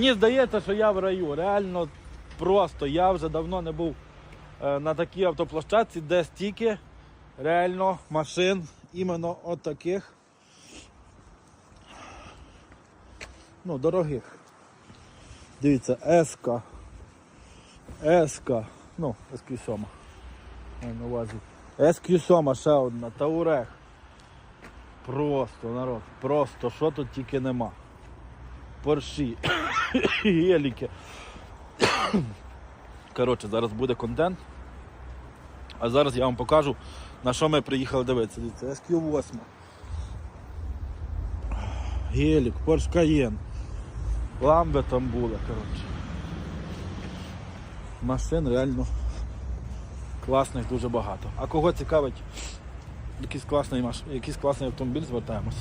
Мені здається, що я в раю. Реально просто. Я вже давно не був е, на такій автоплощадці, де стільки реально машин, іменно от таких. Ну, дорогих. Дивіться, Еска. Еска. Ну, SQ7. Маю на увазі. SQ7 ще одна, Таурех. Просто народ, просто що тут тільки нема. Порші, геліки. Коротше, зараз буде контент. А зараз я вам покажу, на що ми приїхали дивитися. Дивіться, SQ8. Гелік, Porsche Cayenne. Ламби там були, коротше. Машин реально класних дуже багато. А кого цікавить якийсь класний, якийсь класний автомобіль, звертаємося.